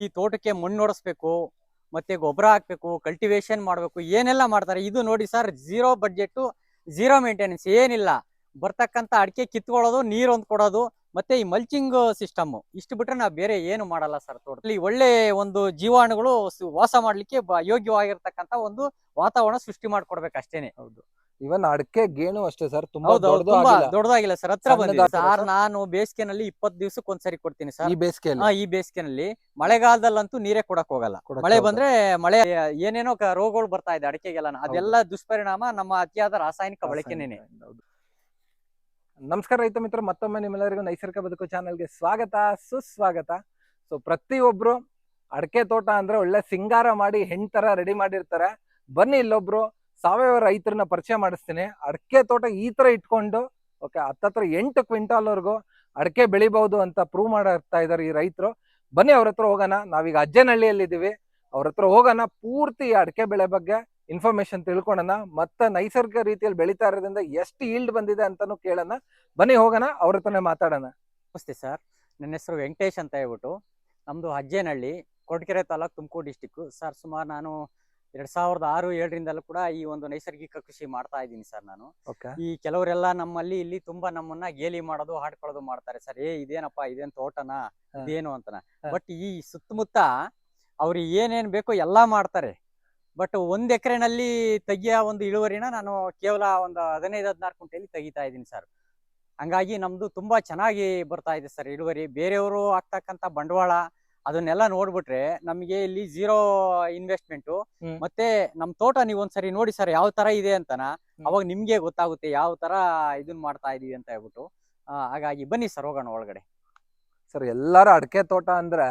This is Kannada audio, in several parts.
ಈ ತೋಟಕ್ಕೆ ಮಣ್ಣು ಹೊಡಿಸ್ಬೇಕು ಮತ್ತೆ ಗೊಬ್ಬರ ಹಾಕ್ಬೇಕು ಕಲ್ಟಿವೇಶನ್ ಮಾಡಬೇಕು, ಏನೆಲ್ಲ ಮಾಡ್ತಾರೆ. ಇದು ನೋಡಿ sir zero budget zero maintenance ಏನಿಲ್ಲ. ಬರ್ತಕ್ಕಂಥ ಅಡಿಕೆ ಕಿತ್ಕೊಳ್ಳೋದು, ನೀರು ಒಂದು ಕೊಡೋದು, ಮತ್ತೆ ಈ ಮಲ್ಚಿಂಗ್ ಸಿಸ್ಟಮ್ ಇಷ್ಟು ಬಿಟ್ರೆ ನಾವು ಬೇರೆ ಏನು ಮಾಡಲ್ಲ ಸರ್ ತೋಟದಲ್ಲಿ. ಒಳ್ಳೆ ಒಂದು ಜೀವಾಣುಗಳು ವಾಸ ಮಾಡ್ಲಿಕ್ಕೆ ಯೋಗ್ಯವಾಗಿರ್ತಕ್ಕಂತ ಒಂದು ವಾತಾವರಣ ಸೃಷ್ಟಿ ಮಾಡ್ಕೊಡ್ಬೇಕು ಅಷ್ಟೇನೆ. ಹೌದು. ಇವನ್ ಅಡಕೆ ಗೇಣು ಅಷ್ಟೇ ಸರ್ ತುಂಬಾ ಹೌದು ದೊಡ್ಡದಾಗಿಲ್ಲ. ಸರ್ ಹತ್ರ ಬಂದಿದೆ ಸರ್ sir? ನಾನು ಬೇಸಿಗೆನಲ್ಲಿ ಇಪ್ಪತ್ತು ದಿವಸಕ್ಕೆ ಒಂದ್ಸರಿ ಕೊಡ್ತೀನಿ ಸರ್ ಈ ಬೇಸಿಗೆಯಲ್ಲಿ? ಈ ಬೇಸಿಗೆನಲ್ಲಿ. ಮಳೆಗಾಲದಲ್ಲಂತೂ ನೀರೇ ಕೊಡಕ್ ಹೋಗಲ್ಲ. ಮಳೆ ಬಂದ್ರೆ ಮಳೆ ಏನೇನೋ ಕ- ರೋಗಗಳು ಬರ್ತಾ ಇದೆ ಅಡಿಕೆಗೆಲ್ಲ. ಅದೆಲ್ಲ ದುಷ್ಪರಿಣಾಮ ನಮ್ಮ ಅತಿಯಾದ ರಾಸಾಯನಿಕ ಬಳಕೆನೇನೆ ಹೌದು. ನಮಸ್ಕಾರ ರೈತ ಮಿತ್ರ ಮತ್ತೊಮ್ಮೆ ನಿಮ್ಮೆಲ್ಲರಿಗೂ ನೈಸರ್ಗಿಕ ಬದುಕು ಚಾನೆಲ್ಗೆ ಸ್ವಾಗತ ಸುಸ್ವಾಗತ. ಸೊ ಪ್ರತಿಯೊಬ್ರು ಅಡಕೆ ತೋಟ ಅಂದ್ರೆ ಒಳ್ಳೆ ಸಿಂಗಾರ ಮಾಡಿ ಹೆಣ್ ತರ ರೆಡಿ ಮಾಡಿರ್ತಾರೆ. ಬನ್ನಿ ಇಲ್ಲೊಬ್ರು ಸಾವಯವ ರೈತರನ್ನ ಪರಿಚಯ ಮಾಡಿಸ್ತೀನಿ. ಅಡಕೆ ತೋಟ ಈ ತರ ಇಟ್ಕೊಂಡು, ಓಕೆ, ಹತ್ತತ್ರ ಎಂಟು ಕ್ವಿಂಟಾಲ್ ವರ್ಗು ಅಡಕೆ ಬೆಳಿಬಹುದು ಅಂತ ಪ್ರೂವ್ ಮಾಡ್ತಾ ಇದ್ದಾರೆ ಈ ರೈತರು. ಬನ್ನಿ ಅವ್ರ ಹತ್ರ ಹೋಗೋಣ. ನಾವೀಗ ಅಜ್ಜನಹಳ್ಳಿಯಲ್ಲಿ ಇದೀವಿ ಅವ್ರ ಹತ್ರ ಹೋಗೋಣ. ಪೂರ್ತಿ ಅಡಕೆ ಬೆಳೆ ಬಗ್ಗೆ ಇನ್ಫಾರ್ಮೇಶನ್ ತಿಳ್ಕೊಳ್ಳೋಣ. ಮತ್ತೆ ನೈಸರ್ಗಿಕ ರೀತಿಯಲ್ಲಿ ಬೆಳೀತಾ ಇರೋದ್ರಿಂದ ಎಷ್ಟು ಈಲ್ಡ್ ಬಂದಿದೆ ಅಂತಾನು ಕೇಳೋಣ. ಬನ್ನಿ ಹೋಗೋಣ. ಅವ್ರ ಹತ್ರನೇ ಮಾತಾಡೋಣ. ನಮಸ್ತೆ ಸರ್. ನನ್ನ ಹೆಸರು ವೆಂಕಟೇಶ್ ಅಂತ ಹೇಳ್ಬಿಟ್ಟು. ನಮ್ಮದು ಅಜ್ಜೇನಹಳ್ಳಿ, ಕೊಡ್ಕೆರೆ ತಾಲೂಕು ತುಮಕೂರು ಡಿಸ್ಟಿಕ್ಕು ಸರ್, ಸುಮಾರು ನಾನು ಎರಡ್ ಸಾವಿರದ ಆರು ಏಳರಿಂದಲೂ ಕೂಡ ಈ ಒಂದು ನೈಸರ್ಗಿಕ ಕೃಷಿ ಮಾಡ್ತಾ ಇದ್ದೀನಿ ಸರ್ ನಾನು. ಈ ಕೆಲವರೆಲ್ಲ ನಮ್ಮಲ್ಲಿ ಇಲ್ಲಿ ತುಂಬಾ ನಮ್ಮನ್ನ ಗೇಲಿ ಮಾಡೋದು ಹಾಡ್ಕೊಳ್ಳೋದು ಮಾಡ್ತಾರೆ ಸರ್. ಏ ಇದೇನಪ್ಪ ಇದೇನ್ ತೋಟನ. ಇದೇನು ಅಂತನ. ಬಟ್ ಈ ಸುತ್ತಮುತ್ತ ಅವ್ರಿಗೆ ಏನೇನ್ ಬೇಕೋ ಎಲ್ಲಾ ಮಾಡ್ತಾರೆ. ಬಟ್ ಒಂದ್ ಎಕರೆನಲ್ಲಿ ತೆಗಿಯ ಒಂದು ಇಳುವರಿನ ನಾನು ಕೇವಲ ಒಂದು ಹದಿನೈದು ಹದಿನಾರು ಕುಂಟೆಯಲ್ಲಿ ತೆಗಿತಾ ಇದ್ದೀನಿ ಸರ್. ಹಂಗಾಗಿ ನಮ್ದು ತುಂಬಾ ಚೆನ್ನಾಗಿ ಬರ್ತಾ ಇದೆ ಸರ್ ಇಳುವರಿ. ಬೇರೆಯವರು ಹಾಕ್ತಕ್ಕಂತ ಬಂಡವಾಳ ಅದನ್ನೆಲ್ಲ ನೋಡ್ಬಿಟ್ರೆ ನಮ್ಗೆ ಇಲ್ಲಿ ಜೀರೋ ಇನ್ವೆಸ್ಟ್ಮೆಂಟ್ ಮತ್ತೆ ನಮ್ ತೋಟ ನೀವ್ ಒಂದ್ಸರಿ ನೋಡಿ ಸರ್ ಯಾವ ತರ ಇದೆ ಅಂತನ ಅವಾಗ ನಿಮ್ಗೆ ಗೊತ್ತಾಗುತ್ತೆ ಯಾವ ತರ ಇದನ್ ಮಾಡ್ತಾ ಇದೀವಿ ಅಂತ ಹೇಳ್ಬಿಟ್ಟು. ಹಾಗಾಗಿ ಬನ್ನಿ ಸರ್ ಹೋಗೋಣ ಒಳಗಡೆ. ಸರ್ ಎಲ್ಲಾರು ಅಡಕೆ ತೋಟ ಅಂದ್ರೆ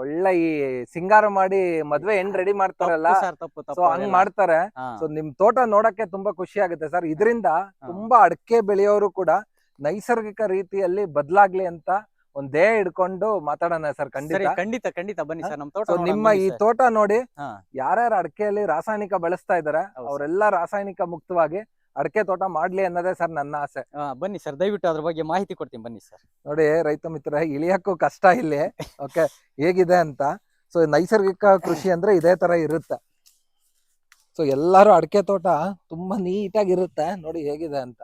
ಒಳ್ಳೆ ಈ ಸಿಂಗಾರ ಮಾಡಿ ಮದ್ವೆ ಹೆಣ್ ರೆಡಿ ಮಾಡ್ತಾರಲ್ಲ? ಸೊ ಹಂಗ್. ಮಾಡ್ತಾರೆ. ಸೊ ನಿಮ್ ತೋಟ ನೋಡಕ್ಕೆ ತುಂಬಾ ಖುಷಿ ಆಗುತ್ತೆ ಸರ್ ಇದರಿಂದ ತುಂಬಾ ಅಡಕೆ ಬೆಳೆಯೋರು ಕೂಡ ನೈಸರ್ಗಿಕ ರೀತಿಯಲ್ಲಿ ಬದಲಾಗ್ಲಿ ಅಂತ ಒಂದ್ ದೇಹ ಹಿಡ್ಕೊಂಡು ಮಾತಾಡೋಣ ಸರ್ ಸರಿ ಖಂಡಿತ ಖಂಡಿತ ಖಂಡಿತ ಬನ್ನಿ ಸರ್ ನಮ್ ತೋಟ ನೋಡೋಣ ನಿಮ್ಮ ಬನ್ನಿ ಈ sir. ತೋಟ ನೋಡಿ ಹಾ. ಯಾರ್ಯಾರು ಅಡಕೆಯಲ್ಲಿ ರಾಸಾಯನಿಕ ಬಳಸ್ತಾ ಇದಾರೆ ಹೌದು ಅವರೆಲ್ಲ ರಾಸಾಯನಿಕ ಮುಕ್ತವಾಗಿ ಅಡಕೆ ತೋಟ ಮಾಡ್ಲಿ ಅನ್ನೋದೇ ಸರ್ ನನ್ನ ಆಸೆ. ಹಾ, ಬನ್ನಿ ಸರ್ ದಯವಿಟ್ಟು ಅದ್ರ ಬಗ್ಗೆ ಮಾಹಿತಿ ಕೊಡ್ತೀನಿ ಬನ್ನಿ ಸರ್. ನೋಡಿ ರೈತ ಮಿತ್ರ ಇಳಿಯಕ್ಕೂ ಕಷ್ಟ ಇಲ್ಲಿ. ಓಕೆ ಹೇಗಿದೆ ಅಂತ. ಸೊ ನೈಸರ್ಗಿಕ ಕೃಷಿ ಅಂದ್ರೆ ಇದೇ ತರ ಇರುತ್ತೆ. ಸೊ ಎಲ್ಲಾರು ಅಡಕೆ ತೋಟ ತುಂಬಾ ನೀಟಾಗಿ ಇರುತ್ತೆ. ನೋಡಿ ಹೇಗಿದೆ ಅಂತ.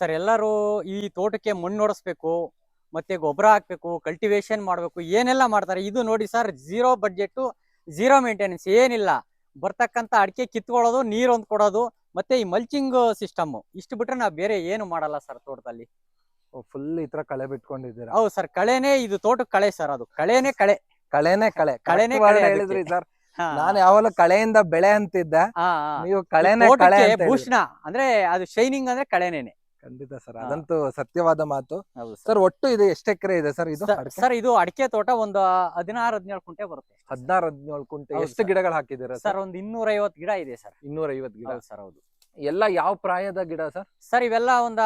ಸರ್ ಎಲ್ಲರೂ ಈ ತೋಟಕ್ಕೆ ಮಣ್ಣು ಹೊಡಿಸ್ಬೇಕು ಮತ್ತೆ ಗೊಬ್ಬರ ಹಾಕ್ಬೇಕು ಕಲ್ಟಿವೇಶನ್ ಮಾಡ್ಬೇಕು ಏನೆಲ್ಲ ಮಾಡ್ತಾರೆ ಇದು ನೋಡಿ sir zero budget zero maintenance ಏನಿಲ್ಲ. ಬರ್ತಕ್ಕಂತ ಅಡಿಕೆ ಕಿತ್ಕೊಳ್ಳೋದು ನೀರು ಒಂದ್ ಕೊಡೋದು ಮತ್ತೆ ಈ ಮಲ್ಚಿಂಗ್ ಸಿಸ್ಟಮ್ ಇಷ್ಟು ಬಿಟ್ರೆ ನಾವು ಬೇರೆ ಏನು ಮಾಡಲ್ಲ ಸರ್ ತೋಟದಲ್ಲಿ. ಫುಲ್ ಈ ತರ ಕಳೆ ಬಿಟ್ಕೊಂಡಿದ್ದೀರಾ? ಹೌದು ಸರ್ ಕಳೆನೇ ಇದು ತೋಟಕ್ಕೆ ಕಳೆ ಸರ್ ಅದು. ಕಳೆನೇ ಕಳೆ. ಕಳೆನೇ ಕಳೆ. ಕಳೆನೇ ಕಳೆ ಹೇಳಿದ್ರಿ ಸರ್. ನಾನು ಯಾವಾಗಲೂ ಕಳೆಯಿಂದ ಬೆಳೆ ಅಂತಿದ್ದೆ. ನೀವು ಕಳೆನೆ ಕಳೆ ಭೂಷಣ ಅಂದ್ರೆ ಅದು ಶೈನಿಂಗ್ ಅಂದ್ರೆ ಕಳೆನೇನೆ. ಖಂಡಿತ ಸರ್. ಹಾ. ಅದಂತೂ ಸತ್ಯವಾದ ಮಾತು. ಹೌದು ಸರ್. ಒಟ್ಟು ಇದು ಎಷ್ಟು ಎಕರೆ ಇದೆ ಸರ್ ಇದು ಅಡಕೆ? ಸರ್ ಇದು ಅಡಿಕೆ ತೋಟ ಒಂದು ಹದಿನಾರು ಹದಿನೇಳು ಕುಂಟೆ ಬರುತ್ತೆ ಹದಿನಾರು ಹದಿನೇಳು ಕುಂಟೆ ಹೌದು ಎಷ್ಟು. ಗಿಡಗಳು ಹಾಕಿದಿರ ಸರ್? ಸರ್ ಒಂದು ಇನ್ನೂರ ಐವತ್ತು ಗಿಡ ಇದೆ ಸರ್. ಇನ್ನೂರ ಐವತ್ತು ಗಿಡ. ಹೌದು ಸರ್ ಹೌದು. ಎಲ್ಲ ಯಾವ ಪ್ರಾಯದ ಗಿಡ ಸರ್? ಸರ್ ಇವೆಲ್ಲ ಒಂದ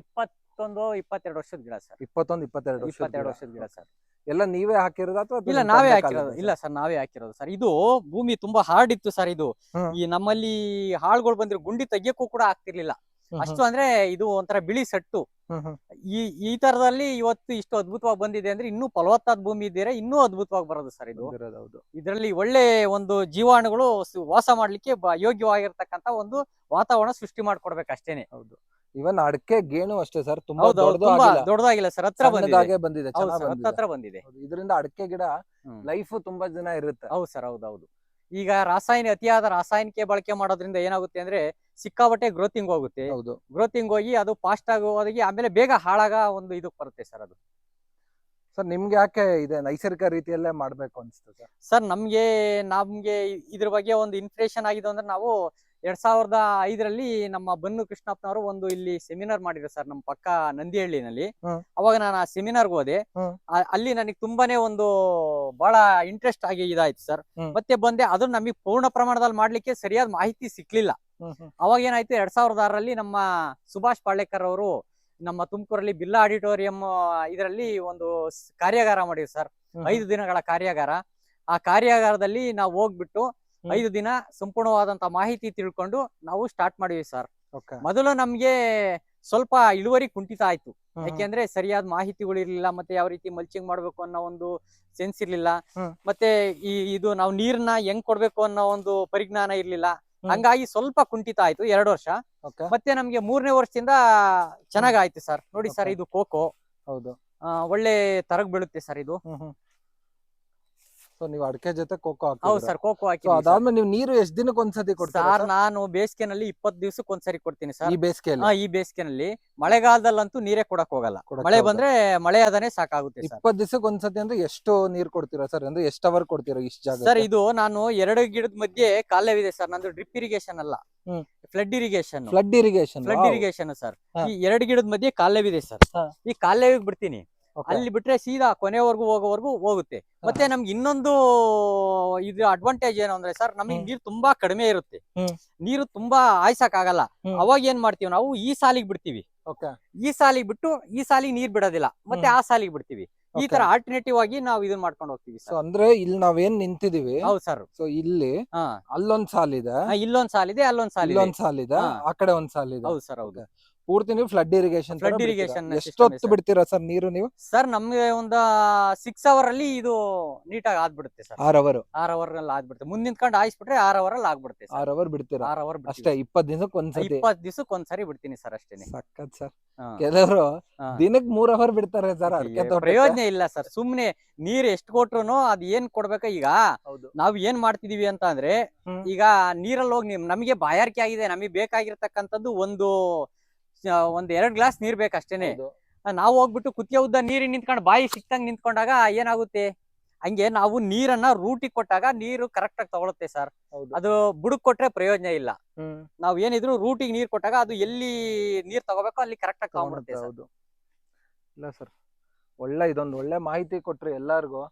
ಇಪ್ಪತ್ತೊಂದು ಇಪ್ಪತ್ತೆರಡು ವರ್ಷದ ಗಿಡ ಸರ್. ಇಪ್ಪತ್ತೊಂದು ಇಪ್ಪತ್ತೆರಡು ವರ್ಷದ ಇಪ್ಪತ್ತೆರಡು ಗಿಡ. ವರ್ಷದ ಗಿಡ ಸರ್. ಎಲ್ಲ ನೀವೇ ಹಾಕಿರೋದು ಅಥವಾ ಇಲ್ಲ ನಾವೇ ಹಾಕಿರೋದು. ಇಲ್ಲ ಸರ್ ನಾವೇ ಹಾಕಿರೋದು ಸರ್. ಇದು ಭೂಮಿ ತುಂಬಾ ಹಾರ್ಡ್ ಇತ್ತು ಸರ್ ಇದು. ಹ್ಮ್. ಈ ನಮ್ಮಲ್ಲಿ ಹಾಳುಗಳು ಬಂದ್ರೆ ಗುಂಡಿ ತೆಗಿಯಕ್ಕೂ ಕೂಡ ಆಗ್ತಿರ್ಲಿಲ್ಲ. ಅಷ್ಟು ಅಂದ್ರೆ ಇದು ಒಂಥರ ಬಿಳಿ ಸಟ್ಟು. ಈ ಈ ತರದಲ್ಲಿ ಇವತ್ತು ಇಷ್ಟು ಅದ್ಭುತವಾಗಿ ಬಂದಿದೆ ಅಂದ್ರೆ ಇನ್ನೂ ಫಲವತ್ತಾದ ಭೂಮಿ ಇದ್ದೀರಾ ಇನ್ನೂ ಅದ್ಭುತವಾಗಿ ಬರೋದು ಸರ್ ಇದು. ಇದರಲ್ಲಿ ಒಳ್ಳೆ ಒಂದು ಜೀವಾಣುಗಳು ವಾಸ ಮಾಡ್ಲಿಕ್ಕೆ ಯೋಗ್ಯವಾಗಿರ್ತಕ್ಕಂತ ಒಂದು ವಾತಾವರಣ ಸೃಷ್ಟಿ ಮಾಡ್ಕೊಡ್ಬೇಕು ಅಷ್ಟೇನೆ ಹೌದು. ಇವನ್ ಅಡಕೆ ಗೇಣು ಅಷ್ಟೇ ಸರ್ ತುಂಬಾ ದೊಡ್ಡದಾಗಿಲ್ಲ. ಸರ್ ಹತ್ರ ಬಂದಿದೆ. ಹತ್ರ ಬಂದಿದೆ. ಇದರಿಂದ ಅಡಕೆ ಗಿಡ ಲೈಫ್ ತುಂಬಾ ದಿನ ಇರುತ್ತೆ. ಹೌದು ಸರ್ ಹೌದೌದು ಹೌದು. ಈಗ ರಾಸಾಯನಿಕ ಅತಿಯಾದ ರಾಸಾಯನಿಕ ಬಳಕೆ ಮಾಡೋದ್ರಿಂದ ಏನಾಗುತ್ತೆ ಅಂದ್ರೆ ಸಿಕ್ಕಾಬಟ್ಟೆ ಗ್ರೋತಿಂಗ್ ಹೋಗುತ್ತೆ ಹೌದು ಗ್ರೋತಿಂಗ್ ಹೋಗಿ ಅದು ಫಾಸ್ಟ್ ಆಗಿ ಹೋಗಿ ಆಮೇಲೆ ಬೇಗ ಹಾಳಾಗ ಒಂದು ಇದು ಬರುತ್ತೆ ಸರ್ ಅದು ಸರ್ ನಿಮ್ಗೆ ಯಾಕೆ ಇದೆ ನೈಸರ್ಗಿಕ ರೀತಿಯಲ್ಲೇ ಮಾಡ್ಬೇಕು ಅನ್ಸುತ್ತೆ ಸರ್ ಸರ್ ನಮ್ಗೆ ನಮ್ಗೆ ಇದ್ರ ಬಗ್ಗೆ ಒಂದು ಇನ್ಫ್ರೇಷನ್ ಆಗಿದೆ ಅಂದ್ರೆ ನಾವು ಎರಡ್ ಸಾವಿರದ ಐದರಲ್ಲಿ ನಮ್ಮ ಬನ್ನು ಕೃಷ್ಣಪ್ಪನವರು ಒಂದು ಇಲ್ಲಿ ಸೆಮಿನಾರ್ ಮಾಡಿದ್ರು ಸರ್ ನಮ್ಮ ಪಕ್ಕ ನಂದಿಹಳ್ಳಿನಲ್ಲಿ ಹ್ಮ್. ಅವಾಗ ನಾನು ಆ ಸೆಮಿನಾರ್ಗೆ ಹೋದೆ ಹ್ಮ್. ಆ- ಅಲ್ಲಿ ನನಗೆ ತುಂಬಾನೇ ಒಂದು ಬಹಳ ಇಂಟ್ರೆಸ್ಟ್ ಆಗಿ ಇದಾಯ್ತು ಸರ್ ಹ್ಮ್. ಮತ್ತೆ ಬಂದೆ ಅದು ನಮಗೆ ಪೂರ್ಣ ಪ್ರಮಾಣದಲ್ಲಿ ಮಾಡ್ಲಿಕ್ಕೆ ಸರಿಯಾದ ಮಾಹಿತಿ ಸಿಕ್ಲಿಲ್ಲ. ಅವಾಗ ಏನಾಯ್ತು ಎರಡ್ ಸಾವಿರದ ಆರರಲ್ಲಿ ನಮ್ಮ ಸುಭಾಷ್ ಪಾಳೇಕರ್ ಅವರು ನಮ್ಮ ತುಮಕೂರಲ್ಲಿ ಬಿರ್ಲಾ ಆಡಿಟೋರಿಯಂ ಇದರಲ್ಲಿ ಒಂದು ಕಾರ್ಯಾಗಾರ ಮಾಡಿದ್ರು ಸರ್. ಐದು ದಿನಗಳ ಕಾರ್ಯಾಗಾರ. ಆ ಕಾರ್ಯಾಗಾರದಲ್ಲಿ ನಾವು ಹೋಗ್ಬಿಟ್ಟು. ಐದು ದಿನ ಸಂಪೂರ್ಣವಾದಂತ ಮಾಹಿತಿ ತಿಳ್ಕೊಂಡು ನಾವು ಸ್ಟಾರ್ಟ್ ಮಾಡಿವಿ ಸರ್. ಮೊದಲು ನಮ್ಗೆ ಸ್ವಲ್ಪ ಇಳುವರಿ ಕುಂಠಿತ ಆಯ್ತು. ಯಾಕೆಂದ್ರೆ ಸರಿಯಾದ ಮಾಹಿತಿಗಳು ಇರ್ಲಿಲ್ಲ ಮತ್ತೆ ಯಾವ ರೀತಿ ಮಲ್ಚಿಂಗ್ ಮಾಡ್ಬೇಕು ಅನ್ನೋ ಒಂದು ಸೆನ್ಸ್ ಇರ್ಲಿಲ್ಲ. ಮತ್ತೆ ಈ ಇದು ನಾವು ನೀರ್ನ ಹೆಂಗ್ ಕೊಡ್ಬೇಕು ಅನ್ನೋ ಒಂದು ಪರಿಜ್ಞಾನ ಇರ್ಲಿಲ್ಲ. ಹಂಗಾಗಿ ಸ್ವಲ್ಪ ಕುಂಠಿತ ಆಯ್ತು ಎರಡು ವರ್ಷ. ಮತ್ತೆ ನಮ್ಗೆ ಮೂರನೇ ವರ್ಷದಿಂದ ಚೆನ್ನಾಗ್ ಆಯ್ತು ಸರ್. ನೋಡಿ ಸರ್. ಇದು ಕೋಕೋ ಹೌದು. ಆ, ಒಳ್ಳೆ ತರಗ್ ಬೀಳುತ್ತೆ ಸರ್ ಇದು. ಸೊ ನೀವು ಅಡಕೆ ಜೊತೆ ಕೋಕೋ ಹೌದು ಸರ್ ಕೋಕೋ ಸೊ ಹಾಕಿ ಅದಾದ್ಮೇಲೆ ನೀವು ನೀರು ಎಷ್ಟು ದಿನಕ್ಕೆ ಒಂದ್ಸತಿ ಕೊಡ್ತೀರಾ ಸರ್ sir? ನಾನು ಬೇಸಿಗೆನಲ್ಲಿ ಇಪ್ಪತ್ ದಿವಸಕ್ಕೆ ಒಂದ್ಸರಿ ಕೊಡ್ತೀನಿ ಸರ್. ಈ ಬೇಸಿಗೆಯಲ್ಲಿ? ಈ ಬೇಸಿಗೆನಲ್ಲಿ. ಮಳೆಗಾಲದಲ್ಲಂತೂ ನೀರೇ ಕೊಡಕ್ ಹೋಗಲ್ಲ. ಕೊಡಕ್ ಮಳೆ ಬಂದ್ರೆ ಮಳೆ ಆದಾನೆ ಸಾಕಾಗುತ್ತೆ ಸರ್. ಇಪ್ಪತ್ ದಿವಸಕ್ಕೆ ಒಂದ್ಸತಿ ಅಂದ್ರೆ ಎಷ್ಟು ನೀರ್ ಕೊಡ್ತೀರಾ ಸರ್? ಅಂದ್ರೆ ಎಷ್ಟು ಅವರ್ ಕೊಡ್ತೀರಾ ಇಷ್ಟು ಜಾಗ ಸರ್ ಇದು ನಾನು ಎರಡು ಗಿಡದ ಮಧ್ಯೆ ಕಾಲವಿದೆ ಸರ್. ನಂದು ಡ್ರಿಪ್ ಇರಿಗೇಷನ್ ಅಲ್ಲ. ಹ್ಮ್. Flood irrigation. Flood irrigation. Flood irrigation sir. ಹಾ. ಈ ಎರಡು ಗಿಡದ ಮಧ್ಯೆ ಕಾಲವಿದೆ ಸರ್. ಹಾ. ಈ ಕಾಲವಿಗೆ ಬಿಡ್ತೀನಿ. ಅಲ್ಲಿ ಬಿಟ್ರೆ ಸೀದಾ ಕೊನೆವರೆಗೂ ಹೋಗೋವರೆಗೂ ಹೋಗುತ್ತೆ. ಮತ್ತೆ ನಮ್ಗೆ ಇನ್ನೊಂದು ಇದು ಅಡ್ವಾಂಟೇಜ್ ಏನು ಅಂದ್ರೆ ಸರ್ ನಮಗೆ ನೀರ್ ತುಂಬಾ ಕಡಿಮೆ ಇರುತ್ತೆ. ನೀರು ತುಂಬಾ ಆಯ್ಸಕ್ ಆಗಲ್ಲ ಅವಾಗ ಏನ್ ಮಾಡ್ತೀವಿ ನಾವು? ಈ ಸಾಲಿಗೆ ಬಿಡ್ತೀವಿ. ಈ ಸಾಲಿಗೆ ಬಿಟ್ಟು ಈ ಸಾಲಿಗೆ ನೀರ್ ಬಿಡೋದಿಲ್ಲ. ಮತ್ತೆ ಆ ಸಾಲಿಗೆ ಬಿಡ್ತೀವಿ. ಈ ತರ ಆಲ್ಟರ್ನೇಟಿವ್ ಆಗಿ ನಾವು ಇದನ್ನ ಮಾಡ್ಕೊಂಡು ಹೋಗ್ತೀವಿ ಸೊ ಅಂದ್ರೆ ಇಲ್ಲಿ ನಾವೇನ್ ನಿಂತಿದೀವಿ? ಹೌದು ಸರ್ ಸೊ ಇಲ್ಲಿ ಅಲ್ಲೊಂದ್ ಸಾಲಿದೆ ಇಲ್ಲೊಂದ್ ಸಾಲಿದೆ ಅಲ್ಲೊಂದ್ ಸಾಲಿದೆ ಇಲ್ಲೊಂದ್ ಸಾಲಿದೆ ಆ ಕಡೆ ಒಂದ್ ಸಾಲಿದೆ ಹೌದು ಸರ್ ಹೌದು. ಪೂರ್ತಿ ನೀವು ಫ್ಲಡ್ ಇರಿಗೇಷನ್ ಫ್ಲಡ್ ಇರಿಗೇಷನ್ ಎಷ್ಟೊತ್ತು ಬಿಡ್ತೀರಾ ಸರ್ ನೀರು ನೀವು? ಸರ್ ನಮ್ಗೆ ಒಂದು ಸಿಕ್ಸ್ ಅವರ್ ಅಲ್ಲಿ ಇದು ನೀಟಾಗಿ ಆದ್ಬಿಡುತ್ತೆ ಸರ್. ಆರ್ ಅವರ್ ಆರ್ ಅವರ್ ಅಲ್ಲಿ ಆಗ್ಬಿಡುತ್ತೆ. ಮುಂದ್ ನಿಂತ್ಕೊಂಡು ಆಯ್ಸ್ಬಿಟ್ರೆ ಆರ್ ಅವರ್ ಅಲ್ಲಿ ಆಗ್ಬಿಡುತ್ತೆ ಆರ್ ಅವರ್ ಬಿಡ್ತೀರಾ? ಆರ್ ಅವರ್ ಅಷ್ಟೇ ಇಪ್ಪತ್ ದಿನಕ್ಕೆ ಒಂದ್ಸರಿ ಇಪ್ಪತ್ ದಿವಸಕ್ಕೆ ಒಂದ್ಸರಿ ಬಿಡ್ತೀನಿ ಸರ್ ಅಷ್ಟೇ ಸಖತ್ ಸರ್. ಕೆಲವರು. ದಿನಕ್ ಮೂರ್ ಅವರ್ ಬಿಡ್ತಾರೆ ಸರ್ ಅದಕ್ಕೆ ಪ್ರಯೋಜನ ಇಲ್ಲ ಸರ್. ಸುಮ್ನೆ ನೀರ್ ಎಷ್ಟ್ ಕೊಟ್ರು ಅದ್ ಏನ್ ಕೊಡ್ಬೇಕ ಈಗ? ಹೌದು. ನಾವ್ ಏನ್ ಮಾಡ್ತಿದೀವಿ ಅಂತ ಅಂದ್ರೆ ಈಗ ನೀರಲ್ಲಿ ಹೋಗಿ ನಮ್ಗೆ ಬಾಯಾರಿಕೆ ಆಗಿದೆ. ನಮಗೆ ಬೇಕಾಗಿರ್ತಕ್ಕಂಥದ್ದು ಒಂದು ಒಂದ್ ಎರಡ್ ಗ್ಲಾಸ್ ನೀರ್ ಬೇಕಷ್ಟೇನೆ. ಹೌದು. ನಾವು ಹೋಗ್ಬಿಟ್ಟು ಕುತ್ತಿಗೆ ಉದ್ದ ನೀರಿ ನಿಂತ್ಕೊಂಡು ಬಾಯಿ ಸಿಕ್ತಂಗ್ ನಿಂತ್ಕೊಂಡಾಗ ಏನಾಗುತ್ತೆ? ಹಂಗೆ ನಾವು ನೀರನ್ನ ರೂಟಿಗೆ ಕೊಟ್ಟಾಗ ನೀರು ಕರೆಕ್ಟ್ ಆಗಿ ತಗೊಳುತ್ತೆ ಸರ್. ಅದು ಬುಡಕ್ ಕೊಟ್ರೆ ಪ್ರಯೋಜನ ಇಲ್ಲ. ನಾವ್ ಏನಿದ್ರು ರೂಟಿಗೆ ನೀರ್ ಕೊಟ್ಟಾಗ ಅದು ಎಲ್ಲಿ ನೀರ್ ತಗೋಬೇಕೋ ಅಲ್ಲಿ ಕರೆಕ್ಟ್ ಆಗಿ ತಗೊಂಡ್ಬಿಡುತ್ತೆ ಇಲ್ಲ ಸರ್. ಒಳ್ಳೆ ಇದೊಂದು ಒಳ್ಳೆ ಮಾಹಿತಿ ಕೊಟ್ರಿ ಎಲ್ಲಾರ್ಗು.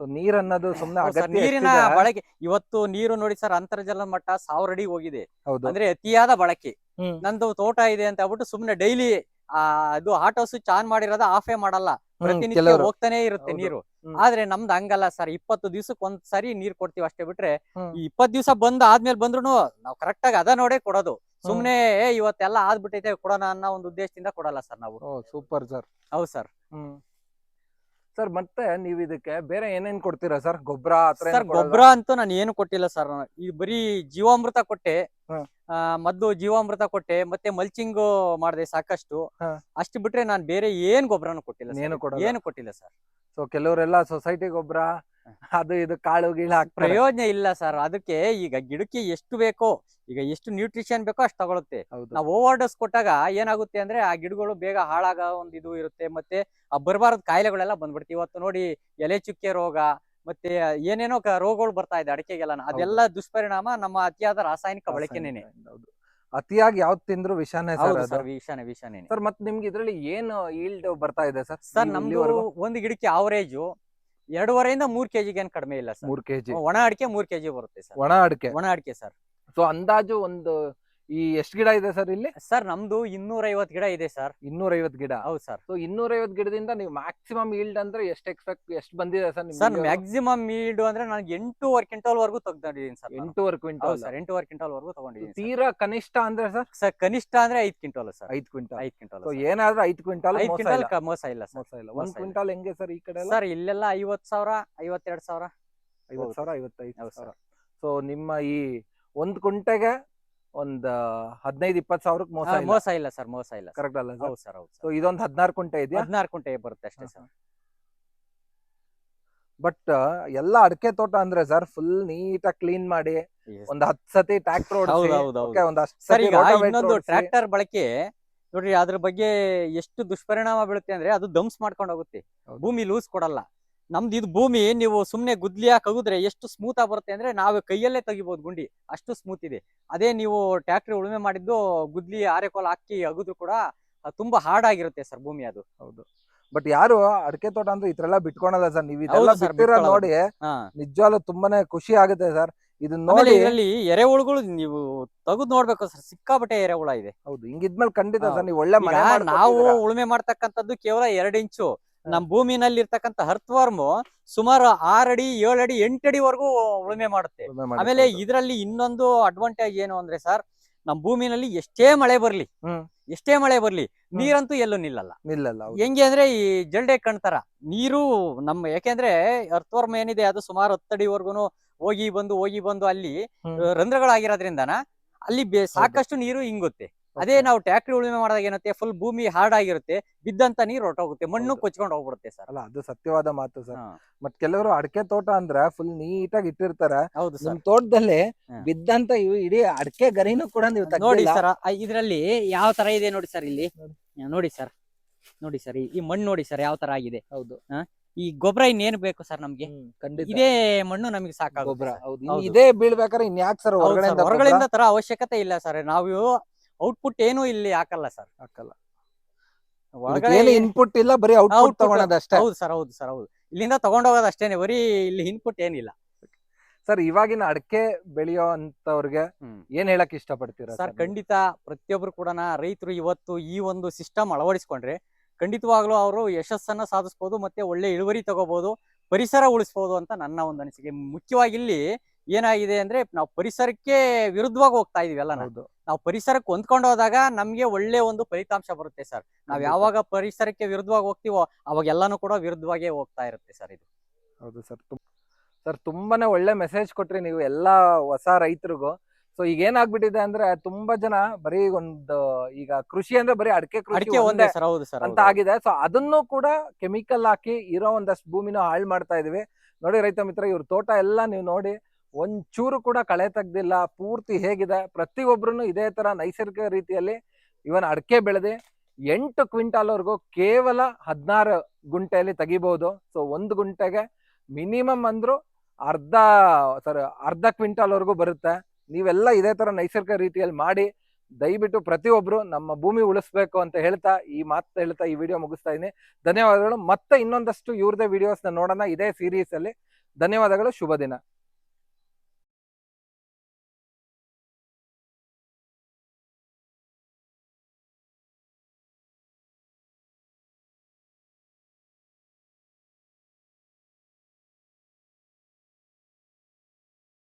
ಸೊ ನೀರ್ ಅನ್ನೋದು ಸುಮ್ನೆ ಹೌದು sir, ಅಗತ್ಯ ನೀರಿನ ಎಷ್ಟಿದೆ? ಬಳಕೆ ಇವತ್ತು ನೀರು ನೋಡಿ ಸರ್ ಅಂತರ್ಜಲ ಮಟ್ಟ ಸಾವಿರ ಅಡಿ ಹೋಗಿದೆ. ಹೌದು. ಅಂದ್ರೆ ಅತಿಯಾದ ಬಳಕೆ. ಹ್ಮ್. ನಂದು ತೋಟ ಇದೆ ಅಂತ ಹೇಳ್ಬಿಟ್ಟು ಸುಮ್ನೆ ಡೈಲಿ ಆ ಅದು ಆಟೋ ಸ್ವಿಚ್ ಆನ್ ಮಾಡಿರೋದ ಆಫೇ ಮಾಡಲ್ಲ. ಪ್ರತಿನಿತ್ಯ ಕೆಲವ್ರು. ಹೋಗ್ತಾನೆ ಇರುತ್ತೆ ಹೌದು. ನೀರು. ಹ್ಮ್. ಆದ್ರೆ ನಮ್ದು ಹಂಗಲ್ಲ ಸರ್ ಇಪ್ಪತ್ತು ದಿವ್ಸಕ್ಕೆ ಒಂದ್ ಸರಿ ನೀರ್ ಕೊಡ್ತೀವಿ ಅಷ್ಟೇ ಬಿಟ್ರೆ ಹ್ಮ್. ಈ ಇಪ್ಪತ್ ದಿವ್ಸ ಬಂದ್ ಆದ್ಮೇಲೆ ಬಂದ್ರು ನಾವು ಕರೆಕ್ಟ್ ಆಗಿ ಅದ ನೋಡೇ ಕೊಡೋದು. ಸುಮ್ನೆ ಏ, ಇವತ್ತೆಲ್ಲ ಆದ್ಬಿಟ್ಟೈತೆ ಕೊಡೋಣ ಅನ್ನೋ ಒಂದು ಉದ್ದೇಶದಿಂದ ಕೊಡಲ್ಲ ಸರ್ ನಾವು. ಓ ಸೂಪರ್ ಸರ್ ಹೌದು ಸರ್ ಹ್ಮ್. ಸರ್ ಮತ್ತೆ ನೀವ್ ಇದಕ್ಕೆ ಬೇರೆ ಏನೇನ್ ಕೊಡ್ತೀರಾ ಸರ್ ಗೊಬ್ಬರ ಸರ್ ಗೊಬ್ಬರ ಅಂತೂ ನಾನು ಏನು ಕೊಟ್ಟಿಲ್ಲ ಸರ್ ಈ ಬರೀ ಜೀವಾಮೃತ ಕೊಟ್ಟೆ. ಆ, ಮದ್ದು ಜೀವಾಮೃತ ಕೊಟ್ಟೆ ಮತ್ತೆ ಮಲ್ಚಿಂಗ್ ಮಾಡಿದೆ ಸಾಕಷ್ಟು ಹಾ. ಅಷ್ಟು ಬಿಟ್ರೆ ನಾನು ಬೇರೆ ಏನ್ ಗೊಬ್ಬರನು ಕೊಟ್ಟಿಲ್ಲ sir. ಏನು ಕೊಡಲ್ಲ? ಏನು ಕೊಟ್ಟಿಲ್ಲ ಸರ್ ಸೊ ಕೆಲವರೆಲ್ಲ ಸೊಸೈಟಿ ಗೊಬ್ಬರ ಅದು ಇದು ಕಾಳು ಗೀಳು ಹಾಕ್ತಾರೆ. ಪ್ರಯೋಜನ ಇಲ್ಲ ಸರ್ ಅದಕ್ಕೆ ಈಗ ಗಿಡಕ್ಕೆ ಎಷ್ಟು ಬೇಕೋ ಈಗ ಎಷ್ಟು ನ್ಯೂಟ್ರಿಷನ್ ಬೇಕೋ ಅಷ್ಟು ತಗೊಳುತ್ತೆ. ಹೌದು. ನಾವು ಓವರ್ ಡೋಸ್ ಕೊಟ್ಟಾಗ ಏನಾಗುತ್ತೆ ಅಂದ್ರೆ ಆ ಗಿಡಗಳು ಬೇಗ ಹಾಳಾಗ ಒಂದು ಇದು ಇರುತ್ತೆ. ಮತ್ತೆ ಆ ಬರಬಾರದ ಕಾಯಿಲೆಗಳೆಲ್ಲ ಬಂದ್ಬಿಡ್ತೀವಿ. ಇವತ್ತು ನೋಡಿ ಎಲೆ ಚುಕ್ಕೆ ರೋಗ ಮತ್ತೆ ಏನೇನೋ ಕ- ರೋಗಗಳು ಬರ್ತಾ ಇದೆ ಅಡಿಕೆಗೆಲ್ಲ ಅದೆಲ್ಲ ದುಷ್ಪರಿಣಾಮ ನಮ್ಮ ಅತಿಯಾದ ರಾಸಾಯನಿಕ ಬಳಕೆನೇನೆ. ಹೌದು. ಅತಿಯಾಗಿ ಯಾವ್ದು ತಿಂದ್ರು ವಿಷಾನೇ ಸರ್ ಹೌದು ಅದು. ಸರ್ ವಿಷಾನೆ ವಿಷಾನೇನೆ. ಸರ್ ಮತ್ತೆ ನಿಮ್ಗೆ ಇದ್ರಲ್ಲಿ ಏನು ಈಲ್ಡ್ ಬರ್ತಾ ಇದೆ ಸರ್ ಸರ್ ನಮ್ದು ಒಂದು ಗಿಡಕ್ಕೆ ಅವರೇಜು ಎರಡೂವರೆಯಿಂದ ಮೂರ್ ಕೆಜಿಗೆ ಏನ್ ಕಡಿಮೆ ಇಲ್ಲ ಸರ್. ಮೂರ್ ಕೆಜಿ. ಒಣ ಅಡಿಕೆ ಮೂರ್ ಕೆಜಿ ಬರುತ್ತೆ ಸರ್. ಒಣ ಅಡಿಕೆ. ಒಣ ಅಡಿಕೆ ಸರ್. ಸೊ ಅಂದಾಜು ಒಂದು ಈ ಎಷ್ಟು ಗಿಡ ಇದೆ ಸರ್ ಇಲ್ಲಿ? ಸರ್ ನಮ್ದು ಇನ್ನೂರ ಐವತ್ ಗಿಡ ಇದೆ ಸರ್. ಇನ್ನೂರ ಐವತ್ ಗಿಡ? ಹೌದು ಸರ್. ಸೊ ಇನ್ನೂರ ಐವತ್ ಗಿಡದಿಂದ ನೀವು ಮ್ಯಾಕ್ಸಿಮಮ್ ಈಲ್ಡ್ ಅಂದ್ರೆ ಎಷ್ಟು ಎಕ್ಸ್ಪೆಕ್ಟ್ ಎಷ್ಟು ಬಂದಿದೆ ಸರ್ ಸರ್ ಮ್ಯಾಕ್ಸಿಮಮ್ ಈಲ್ಡ್ ಅಂದ್ರೆ ನಾನು ಎಂಟೂವರೆ ಕ್ವಿಂಟಲ್ ವರ್ಗೂ ತೆಗ್ದಿದ್ದೀನಿ ಸರ್ ನಾನು. ಎಂಟೂವರೆ ಹೌದು ಕ್ವಿಂಟಲ್ ಸರ್ ಎಂಟೂವರೆ ಕ್ವಿಂಟಲ್ ವರ್ಗೂ ತಗೊಂಡಿದ್ದೀನಿ. ತೀರಾ ಕನಿಷ್ಠ ಅಂದ್ರೆ ಸರ್? ಸರ್ ಕನಿಷ್ಠ ಅಂದ್ರೆ ಐದ್ ಕ್ವಿಂಟಲ್ ಸರ್. ಐದ್ ಕ್ವಿಂಟಲ್. ಐದ್ ಕ್ವಿಂಟಲ್ ಸೊ ಏನಾದ್ರೂ ಐದ್ ಕ್ವಿಂಟಲ್ ಐದ್ ಮೋಸ ಕ್ವಿಂಟಲ್ ಇಲ್ಲ? ಮೋಸ ಇಲ್ಲ ಸರ್. ಮೋಸ ಇಲ್ಲ. ಮೋಸ ಒಂದ್ ಇಲ್ಲ. ಕ್ವಿಂಟಲ್ ಹೆಂಗೆ ಸರ್ ಈ ಕಡೆ ಎಲ್ಲ? ಸರ್ ಇಲ್ಲೆಲ್ಲ ಐವತ್ ಸಾವಿರ ಐವತ್ತೆರಡ್ ಸಾವಿರ. ಐವತ್ ಹೌದು. ಸಾವಿರ ಐವತ್ತೈದು ಹೌದು ಸಾವಿರ. ಸೊ ನಿಮ್ಮ ಈ ಒಂದ್ ಕುಂಟೆಗೆ ಒಂದ್ ಹದಿನೈದು ಇಪ್ಪತ್ ಸಾವಿರಕ್ಕೆ ಮೋಸ ಇಲ್ಲ? ಮೋಸ ಇಲ್ಲ ಸರ್ ಮೋಸ ಇಲ್ಲ ಕರೆಕ್ಟ್ ಅಲ್ಲ ಸರ್? ಹೌದು ಸರ್ ಹೌದು ಸೊ ಇದೊಂದ್ ಹದಿನಾರು ಕುಂಟೆ ಇದೆ ಹದಿನಾರು ಕುಂಟೆ ಬರುತ್ತೆ ಅಷ್ಟೇ ಸರ್. ಬಟ್ ಎಲ್ಲ ಅಡಕೆ ತೋಟ ಅಂದ್ರೆ ಸರ್ ಫುಲ್ ನೀಟಾಗಿ ಕ್ಲೀನ್ ಮಾಡಿ ಒಂದ್ ಹತ್ ಸತಿ ಟ್ರ್ಯಾಕ್ಟರ್ ಹೌದು ಓಡಿಸಿ ಹೌದು. ಓಕೆ ಹೌದು ಒಂದ್ ಸರ್ ಸತಿ ಈಗ ಇನ್ನೊಂದು ಓಡ್ಸಿ. ಟ್ರ್ಯಾಕ್ಟರ್ ಬಳಕೆ ನೋಡ್ರಿ ಅದ್ರ ಬಗ್ಗೆ ಎಷ್ಟು ದುಷ್ಪರಿಣಾಮ ಬೀಳುತ್ತೆ ಅಂದ್ರೆ ಅದು ದಮ್ಸ್ ಮಾಡ್ಕೊಂಡು ಹೋಗುತ್ತೆ. ಹೌದು. ಭೂಮಿ ಲೂಸ್ ಕೊಡಲ್ಲ. ನಮ್ದು ಇದು ಭೂಮಿ ನೀವು ಸುಮ್ನೆ ಗುದ್ಲಿ ಕಗುದ್ರೆ ಎಷ್ಟು ಸ್ಮೂತ್ ಆಗಿ ಬರುತ್ತೆ ಅಂದ್ರೆ ನಾವು ಕೈಯಲ್ಲೇ ತೆಗಿಬಹುದು ಗುಂಡಿ. ಅಷ್ಟು ಸ್ಮೂತ್ ಇದೆ. ಅದೇ ನೀವು ಟ್ರ್ಯಾಕ್ಟರ್ ಉಳುಮೆ ಮಾಡಿದ್ದು ಗುದ್ಲಿ ಆರೆಕೋಲ್ ಹಾಕಿ ಅಗುದ್ರು ಕೂಡ ತುಂಬಾ ಹಾರ್ಡ್ ಆಗಿರುತ್ತೆ ಸರ್ ಭೂಮಿ ಅದು. ಹೌದು. ಬಟ್ ಯಾರು ಅಡಕೆ ತೋಟ ಅಂದ್ರೆ ಇತರೆಲ್ಲ ಬಿಟ್ಕೊಳಲ್ಲ ಸರ್. ನೀವು ಇದೆಲ್ಲ. ನೋಡಿ ನಿಜವಾಗ್ಲೂ ತುಂಬಾನೇ ಖುಷಿ ಆಗುತ್ತೆ ಸರ್. ಇದನ್ನ ನೋಡಿ ಇದರಲ್ಲಿ ಎರೆಹುಳುಗಳು ನೀವು ತೆಗೆದು ನೋಡ್ಬೇಕು ಸರ್. ಸಿಕ್ಕಾಪಟ್ಟೆ ಎರೆಹುಳ ಇದೆ. ಹೌದು ಹಿಂಗಿದ್ಮೇಲೆ ಖಂಡಿತ ಸರ್ ನೀವು ಒಳ್ಳೆ ನಾವು. ಉಳುಮೆ ಮಾಡ್ತಕ್ಕಂಥದ್ದು ಕೇವಲ ಎರಡು ಇಂಚು. ನಮ್ ಭೂಮಿನಲ್ಲಿ ಇರ್ತಕ್ಕಂಥ ಹರ್ತ್ವರ್ಮ್ ಸುಮಾರು ಆರಡಿ ಅಡಿ ಎಂಟಡಿ ಅಡಿ ಎಂಟು ಅಡಿವರೆಗೂ ಉಳುಮೆ ಮಾಡುತ್ತೆ ಆಮೇಲೆ. ಇದರಲ್ಲಿ ಇನ್ನೊಂದು ಅಡ್ವಾಂಟೇಜ್ ಏನು ಅಂದ್ರೆ ಸರ್ ನಮ್ ಭೂಮಿನಲ್ಲಿ ಎಷ್ಟೇ ಮಳೆ ಬರ್ಲಿ. ಎಷ್ಟೇ ಮಳೆ ಬರ್ಲಿ ನೀರಂತೂ ಎಲ್ಲೂ ನಿಲ್ಲಲ್ಲ. ನಿಲ್ಲಲ್ಲ ಹೆಂಗೆ ಅಂದ್ರೆ ಈ ಜಂಡೆ ಕಣ್ತಾರ ನೀರು ನಮ್ಮ ಯಾಕೆಂದ್ರೆ ಅರ್ಥವರ್ಮ ಏನಿದೆ ಅದು ಸುಮಾರು ಹತ್ತಡಿವರೆಗೂ ಹೋಗಿ ಬಂದು ಹೋಗಿ ಬಂದು ಅಲ್ಲಿ ರಂದ್ರಗಳಾಗಿರೋದ್ರಿಂದನ ರಂಧ್ರಗಳಾಗಿರೋದ್ರಿಂದನ ಅಲ್ಲಿ ಸಾಕಷ್ಟು ನೀರು ಹಿಂಗುತ್ತೆ ಅದೇ. ನಾವು ಟ್ಯಾಕ್ಟ್ರಿ ಉಳುಮೆ ಮಾಡಿದಾಗ ಏನತ್ತೆ? ಫುಲ್ ಭೂಮಿ ಹಾರ್ಡ್ ಆಗಿರುತ್ತೆ. ಬಿದ್ದಂತ ನೀರು ಹೊರಟೋಗುತ್ತೆ. ಮಣ್ಣು. ಕೊಚ್ಕೊಂಡು ಹೋಗ್ಬಿಡುತ್ತೆ ಸರ್. ಅಲ್ಲ ಅದು ಸತ್ಯವಾದ ಮಾತು ಸರ್. ಮತ್ ಕೆಲವರು ಅಡಕೆ ತೋಟ ಅಂದ್ರೆ ಫುಲ್ ನೀಟಾಗಿ ಇಟ್ಟಿರ್ತಾರೆ. ಹೌದು ನಿಮ್ ಸರ್ ತೋಟದಲ್ಲಿ. ಬಿದ್ದಂತ ಇವು ಇಡೀ ಅಡಕೆ ಗರಿನೂ ಕೂಡ ನೀವು ನೋಡಿ ತೆಗ್ದಿಲ್ಲ. ಸರ್ ಇದ್ರಲ್ಲಿ ಯಾವ ತರ ಇದೆ ನೋಡಿ ಸರ್ ಇಲ್ಲಿ. ನೋಡಿ. ಸರ್. ನೋಡಿ ಸರ್ ಈ ಮಣ್ಣು ನೋಡಿ ಸರ್ ಯಾವ ತರ ಆಗಿದೆ. ಹೌದು. ಈ ಗೊಬ್ಬರ ಇನ್ನೇನ್ ಬೇಕು ಸರ್ ನಮ್ಗೆ? ಹ್ಮ್, ಖಂಡಿತ. ಇದೇ ಮಣ್ಣು ನಮಗೆ ಸಾಕಾಗ ಗೊಬ್ಬರ. ಹೌದು. ಹೌದು. ಇದೇ ಬೀಳ್ಬೇಕಾದ್ರೆ ಇನ್ಯಾಕ್ ಸರ್ ಹೊರಗಡೆ ಹೊರಗಡೆಯಿಂದ ಹೊರಗಡೆಯಿಂದ ತರ ಅವಶ್ಯಕತೆ ಇಲ್ಲ ಸರ್. ನಾವು ಔಟ್ಪುಟ್ ಏನು ಇಲ್ಲಿ ಹಾಕಲ್ಲ ಸರ್. ಹಾಕಲ್ಲ. ಒಳಗಡೆ ಇನ್ಪುಟ್ ಇಲ್ಲ ಬರೀ ಔಟ್ಪುಟ್ ತಗೊಂಡದಷ್ಟೇ ಹೌದು ಸರ್ ಹೌದು ಸರ್ ಹೌದು. ಇಲ್ಲಿಂದ ತಗೊಂಡೋಗೋದು ಅಷ್ಟೇನೆ ಬರೀ ಇಲ್ಲಿ ಇನ್ಪುಟ್ ಏನಿಲ್ಲ. ಸರ್ ಇವಾಗಿನ ಅಡಕೆ ಬೆಳೆಯೋ ಅಂತವ್ರಿಗೆ ಏನ್ ಹೇಳಕ್ ಇಷ್ಟಪಡ್ತೀರಾ ಸರ್ ಖಂಡಿತ ಪ್ರತಿಯೊಬ್ರು ಕೂಡ ರೈತರು ಇವತ್ತು ಈ ಒಂದು ಸಿಸ್ಟಮ್ ಅಳವಡಿಸ್ಕೊಂಡ್ರೆ ಖಂಡಿತವಾಗ್ಲೂ ಅವರು ಯಶಸ್ಸನ್ನ ಸಾಧಿಸ್ಬೋದು ಮತ್ತೆ ಒಳ್ಳೆ ಇಳುವರಿ ತಗೋಬಹುದು ಪರಿಸರ ಉಳಿಸ್ಬೋದು ಅಂತ ನನ್ನ ಒಂದು ಅನಿಸಿಕೆ. ಮುಖ್ಯವಾಗಿ ಇಲ್ಲಿ ಏನಾಗಿದೆ ಅಂದ್ರೆ ನಾವು ಪರಿಸರಕ್ಕೆ ವಿರುದ್ಧವಾಗಿ ಹೋಗ್ತಾ ಇದೀವಿ ಅಲ್ಲ ನಾವು ನಾವು ಪರಿಸರಕ್ಕೆ ಹೊಂದ್ಕೊಂಡು ಹೋದಾಗ ನಮ್ಗೆ ಒಳ್ಳೆ ಒಂದು ಫಲಿತಾಂಶ ಬರುತ್ತೆ ಸರ್. ನಾವ್ ಯಾವಾಗ ಪರಿಸರಕ್ಕೆ ವಿರುದ್ಧವಾಗಿ ಹೋಗ್ತೀವೋ ಅವಾಗ ಎಲ್ಲಾನು ಕೂಡ ವಿರುದ್ಧವಾಗೇ ಹೋಗ್ತಾ ಇರುತ್ತೆ ಸರ್ ಇದು. ಹೌದು ಸರ್. ಸರ್ ತುಂಬಾನೇ ಒಳ್ಳೆ ಮೆಸೇಜ್ ಕೊಟ್ರಿ ನೀವು ಎಲ್ಲಾ ಹೊಸ ರೈತರಿಗೂ. ಸೊ ಈಗ ಏನಾಗ್ಬಿಟ್ಟಿದೆ ಅಂದ್ರೆ ತುಂಬಾ ಜನ ಬರೀ ಒಂದು ಈಗ ಕೃಷಿ ಅಂದ್ರೆ ಬರೀ ಅಡಕೆ ಕೃಷಿ ಒಂದೇ ಸರ್. ಹೌದು ಸರ್ ಅಂತ ಆಗಿದೆ ಸೊ ಅದನ್ನು ಕೂಡ ಕೆಮಿಕಲ್ ಹಾಕಿ ಇರೋ ಒಂದಷ್ಟು ಭೂಮಿನ ಹಾಳು ಮಾಡ್ತಾ ಇದೀವಿ. ನೋಡಿ ರೈತ ಮಿತ್ರ ಇವ್ರ ತೋಟ ಎಲ್ಲ ನೀವು ನೋಡಿ ಒಂಚೂರು ಕೂಡ ಕಳೆ ತೆಗ್ದಿಲ್ಲ, ಪೂರ್ತಿ ಹೇಗಿದೆ. ಪ್ರತಿಯೊಬ್ಬರೂ ಇದೇ ಥರ ನೈಸರ್ಗಿಕ ರೀತಿಯಲ್ಲಿ ಇವನ್ ಅಡಕೆ ಬೆಳೆದಿ. ಎಂಟು ಕ್ವಿಂಟಾಲ್ ವರೆಗೂ ಕೇವಲ ಹದಿನಾರು ಗುಂಟೆಯಲ್ಲಿ ತೆಗಿಬೋದು. ಸೊ ಒಂದು ಗುಂಟೆಗೆ ಮಿನಿಮಮ್ ಅಂದರೂ ಅರ್ಧ ಸಾರಿ ಅರ್ಧ ಕ್ವಿಂಟಾಲ್ ವರೆಗೂ ಬರುತ್ತೆ. ನೀವೆಲ್ಲ ಇದೇ ಥರ ನೈಸರ್ಗಿಕ ರೀತಿಯಲ್ಲಿ ಮಾಡಿ, ದಯವಿಟ್ಟು ಪ್ರತಿಯೊಬ್ಬರು ನಮ್ಮ ಭೂಮಿ ಉಳಿಸ್ಬೇಕು ಅಂತ ಹೇಳ್ತಾ ಈ ಮಾತು ಹೇಳ್ತಾ ಈ ವಿಡಿಯೋ ಮುಗಿಸ್ತಾ ಇದೀನಿ ಧನ್ಯವಾದಗಳು. ಮತ್ತೆ ಇನ್ನೊಂದಷ್ಟು ಇವ್ರದೇ ವಿಡಿಯೋಸ್ನ ನೋಡೋಣ. ಇದೇ ಸೀರೀಸಲ್ಲಿ ಧನ್ಯವಾದಗಳು. ಶುಭ ದಿನ.